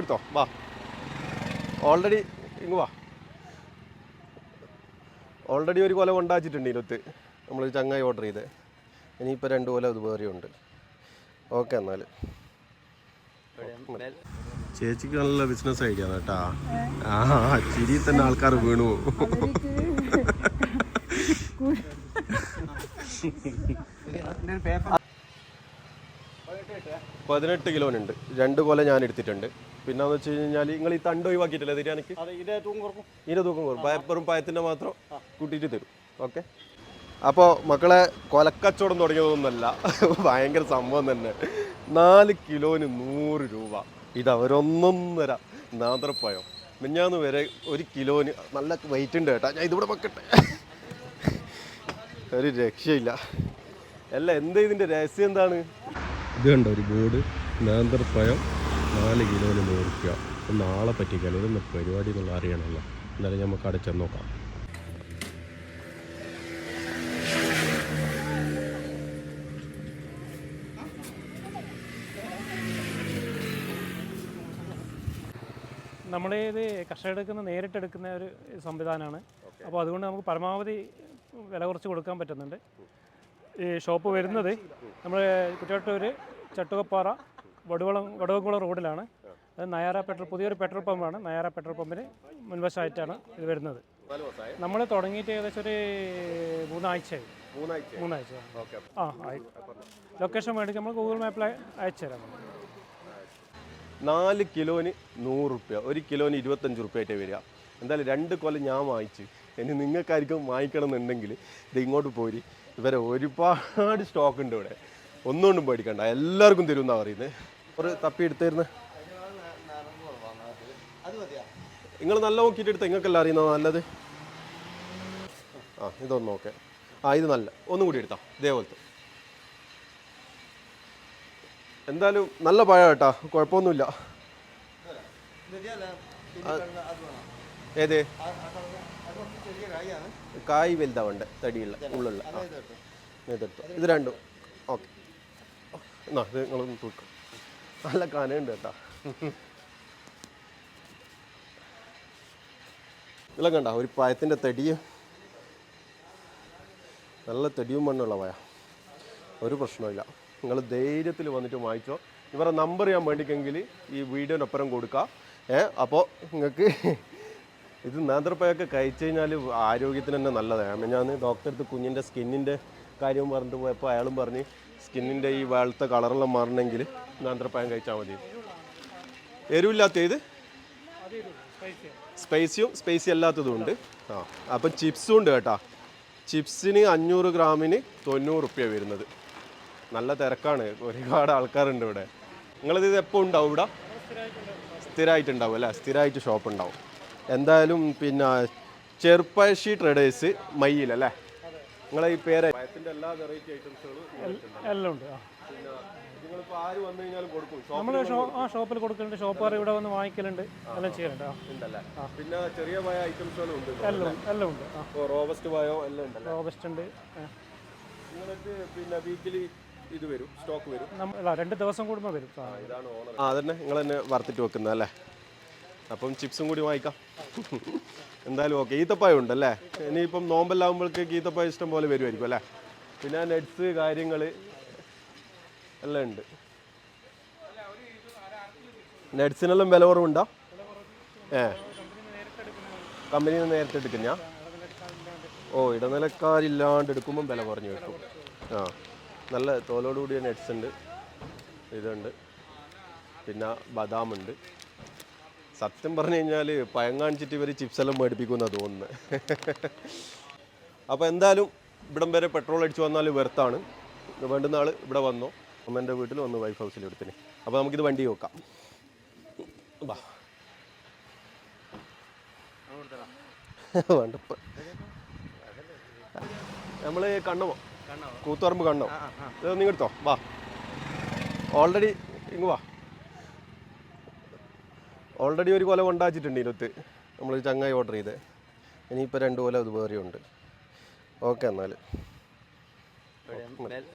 എടുത്തോ? വാ. ഓൾറെഡി ഇങ്ങ് വാ. ഓൾറെഡി ഒരു കൊല കൊണ്ടാച്ചിട്ടുണ്ട് ഇതിനകത്ത് നമ്മൾ ചങ്ങായി ഓർഡർ ചെയ്തേ. ഇനിയിപ്പോൾ രണ്ട് കൊല ഇത് വേറെ ഉണ്ട്. ഓക്കെ എന്നാൽ ചേച്ചിക്ക് നല്ല ബിസിനസ് ഐഡിയ കേട്ടാ. ആ ചിരി തന്നെ ആൾക്കാർ വീണു. പോകും. പതിനെട്ട് കിലോനുണ്ട്. രണ്ട് കൊല ഞാൻ എടുത്തിട്ടുണ്ട്. പിന്നെ വെച്ച് കഴിഞ്ഞാൽ നിങ്ങൾ ഈ തണ്ട് ഒഴിവാക്കിയിട്ടില്ല തിരിയാനക്ക്? ഇതിന്റെ തൂക്കം കുറക്കും. പയപ്പറും പയത്തിന്റെ മാത്രം കൂട്ടിയിട്ട് തരും. ഓക്കെ? അപ്പോൾ മക്കളെ കൊലക്കച്ചവടം തുടങ്ങിയതൊന്നുമല്ല. ഭയങ്കര സംഭവം തന്നെ. നാല് കിലോന് നൂറ് രൂപ. ഇത് അവരൊന്നൊന്നര. നാന്ത്രപ്പഴം മിഞ്ഞാന്ന് വരെ ഒരു കിലോന് നല്ല വെയിറ്റ് ഉണ്ട് കേട്ടാ. ഞാൻ ഇതിവിടെ വെക്കട്ടെ. ഒരു രക്ഷയില്ല. അല്ല എന്താ ഇതിന്റെ രഹസ്യം എന്താണ്? ഇത് കണ്ടോ ഒരു ബോർഡ് നേന്ത്രപ്പഴം നാല് കിലോന് നൂറ് രൂപ നാളെ പറ്റിക്കാൻ ഇതൊന്ന് പരിപാടി എന്നുള്ള അറിയണമല്ലോ. എന്നാലും നമുക്ക് അവിടെ ചെന്ന് നോക്കാം. നമ്മുടെ ഇത് കർഷകർ എടുക്കുന്ന നേരിട്ട് എടുക്കുന്ന ഒരു സംവിധാനമാണ്. അപ്പോൾ അതുകൊണ്ട് നമുക്ക് പരമാവധി വില കുറച്ച് കൊടുക്കാൻ പറ്റുന്നുണ്ട്. ഈ ഷോപ്പ് വരുന്നത് നമ്മൾ കുറ്റാട്ടൂർ ചട്ടുകപ്പാറ വടുവളം വടുവക്കുളം റോഡിലാണ്. അത് നയാറ പെട്രോൾ പുതിയൊരു പെട്രോൾ പമ്പാണ്. നയാറ പെട്രോൾ പമ്പിന് മുൻവശമായിട്ടാണ് ഇത് വരുന്നത്. നമ്മൾ തുടങ്ങിയിട്ട് ഏകദേശം ഒരു മൂന്നാഴ്ചയായി. മൂന്നാഴ്ച ആ ആയി. ലൊക്കേഷൻ വേണ്ടി നമ്മൾ ഗൂഗിൾ മാപ്പിൽ അയച്ചു തരാം. നാല് കിലോന് നൂറ് റുപ്യ. ഒരു കിലോന് ഇരുപത്തഞ്ച് റുപ്യ ആയിട്ടേ വരിക. എന്തായാലും രണ്ട് കൊല്ലം ഞാൻ വാങ്ങിച്ച് ഇനി നിങ്ങൾക്കായിരിക്കും വാങ്ങിക്കണം എന്നുണ്ടെങ്കിൽ ഇത് ഇങ്ങോട്ട് പോരി. ഇവരെ ഒരുപാട് സ്റ്റോക്ക് ഉണ്ട് ഇവിടെ. ഒന്നുകൊണ്ടും പേടിക്കണ്ട. എല്ലാവർക്കും തരും എന്നാണ് പറയുന്നത് ഒരു തപ്പി എടുത്തായിരുന്നു നിങ്ങൾ നല്ല നോക്കിയിട്ട് എടുത്ത്. നിങ്ങൾക്കല്ല അറിയുന്നത് നല്ലത്? ആ ഇതൊന്ന് ഓക്കെ ആ ഇത് നല്ല. ഒന്നും കൂടി എടുത്താം. ഇതേപോലത്തെ. എന്തായാലും നല്ല പഴം കേട്ടാ. കുഴപ്പമൊന്നുമില്ല. ഏത്? കായ് വലുതാവണ്ട് തടിയുള്ള ഉള്ളുള്ള. നേതൃത്വം ഇത് രണ്ടും. ഓക്കെ. എന്നാ ഇത് നിങ്ങളൊന്ന് തൂക്കും. നല്ല കാനുണ്ട് കേട്ടോ. ഇതെല്ലാം കണ്ട? ഒരു പായത്തിന്റെ തടിയും. നല്ല തടിയും മണ്ണുള്ള പായ ഒരു പ്രശ്നമില്ല നിങ്ങൾ ധൈര്യത്തിൽ വന്നിട്ട് വാങ്ങിച്ചോ. ഇവരുടെ നമ്പർ ഞാൻ വേണ്ടിക്കെങ്കിൽ ഈ വീഡിയോനൊപ്പരം കൊടുക്കാം. ഏ അപ്പോൾ നിങ്ങൾക്ക് ഇത് നേന്ത്രപ്പഴമൊക്കെ കഴിച്ചു കഴിഞ്ഞാൽ ആരോഗ്യത്തിന് തന്നെ നല്ലതാണ്. ഞാൻ ഡോക്ടറെ അടുത്ത് കുഞ്ഞിന്റെ സ്കിന്നിന്റെ കാര്യം പറഞ്ഞിട്ട് പോയപ്പോൾ അയാളും പറഞ്ഞ് സ്കിന്നിന്റെ ഈ വെളുത്ത കളറെല്ലാം മാറണമെങ്കിൽ നേന്ത്രപ്പഴം കഴിച്ചാൽ മതി. എരിവില്ലാത്ത ഇത് സ്പൈസിയും സ്പൈസി അല്ലാത്തതും ഉണ്ട്. ആ അപ്പം ചിപ്സും ഉണ്ട് കേട്ടോ. ചിപ്സിന് അഞ്ഞൂറ് ഗ്രാമിന് തൊണ്ണൂറ് റുപ്യ വരുന്നത്. നല്ല തിരക്കാണ്. ഒരുപാട് ആൾക്കാരുണ്ട് ഇവിടെ. നിങ്ങളിത് ഇത് എപ്പോൾ ഉണ്ടാവും ഇവിടെ? സ്ഥിരമായിട്ടുണ്ടാവും. അല്ലേ? സ്ഥിരമായിട്ട് ഷോപ്പ് ഉണ്ടാവും. എന്തായാലും പിന്നെ ചെറുപ്പഴശ്ശി ട്രേഡേഴ്സ് മയ്യിൽ അല്ലേ? നിങ്ങളെ ഈ പേര് പഴത്തിന്റെ എല്ലാ വെറൈറ്റി ഐറ്റംസുകളും എല്ലാം ഉണ്ട് നിങ്ങളിപ്പോൾ ആര് വന്നു കഴിഞ്ഞാലും കൊടുക്കും. നമ്മൾ ആ ഷോപ്പിൽ കൊടുക്കുന്നുണ്ട് ഷോപ്പുകാർ ഇവിടെ വന്ന് വാങ്ങിക്കലുണ്ട്. എല്ലാം ചെയ്യലുണ്ട് ഉണ്ടല്ലേ? പിന്നെ ചെറിയ പഴ ഐറ്റംസുകളും ഉണ്ട് എല്ലാം എല്ലാം ഉണ്ട് ആ. റോബസ്റ്റ് പഴം എല്ലാം ഉണ്ട് റോബസ്റ്റ് ഉണ്ട്. നിങ്ങൾക്ക് പിന്നെ വീക്കിലി ഇത് വരും സ്റ്റോക്ക് വരും. നമ്മൾ രണ്ട് ദിവസം കൂടുമ്പോൾ വരും ഇതാണ് ഓണർ. ആ അതന്നെ. നിങ്ങൾ തന്നെ വറുത്തിട്ട് വെക്കുന്നത് അല്ലേ? അപ്പം ചിപ്സും കൂടി വാങ്ങിക്കാം. എന്തായാലും ഓക്കെ. ഈത്തപ്പായ ഉണ്ടല്ലേ? ഇനിയിപ്പം നോമ്പെല്ലാകുമ്പോഴേക്ക് ഈത്തപ്പായ ഇഷ്ടം പോലെ വരുമായിരിക്കും അല്ലേ? പിന്നെ നെറ്റ്സ് കാര്യങ്ങൾ എല്ലാം ഉണ്ട്. നെറ്റ്സിനെല്ലാം വില കുറവുണ്ടോ? ഏ. നിന്ന് നേരത്തെ എടുക്കുന്ന? ഓ ഇടനിലക്കാരില്ലാണ്ട് എടുക്കുമ്പം വില കുറഞ്ഞു കിട്ടും. ആ. നല്ല തോലോടുകൂടിയ നെറ്റ്സ് ഉണ്ട്. ഇതുണ്ട്. പിന്നെ ബദാമുണ്ട്. സത്യം പറഞ്ഞു കഴിഞ്ഞാൽ പയം കാണിച്ചിട്ട് ഇവർ ചിപ്സ് എല്ലാം മേടിപ്പിക്കുമെന്നാണ് തോന്നുന്നത് അപ്പോൾ എന്തായാലും ഇവിടം വരെ പെട്രോൾ അടിച്ചു വന്നാൽ വെർത്താണ്. വേണ്ടുന്ന ആൾ ഇവിടെ വന്നോ. അമ്മേന്റെ വീട്ടിൽ വന്നു വൈഫ് ഹൗസിൽ എടുത്തിന് അപ്പോൾ നമുക്കിത് വണ്ടി നോക്കാം. വാ. വേണ്ടപ്പ നമ്മൾ കണ്ണമോ? കൂത്തുപറമ്പ് കണ്ണോ നിങ്ങൾ എടുത്തോ. വാ. ഓൾറെഡി ഇങ്ങ് വാ. ഓൾറെഡി ഒരു കൊല കൊണ്ടാച്ചിട്ടുണ്ട് ഇതിനകത്ത് നമ്മൾ ചങ്ങായി ഓർഡർ ചെയ്തേ. ഇനിയിപ്പോൾ രണ്ട് കൊല അത് ഉണ്ട്. ഓക്കെ എന്നാൽ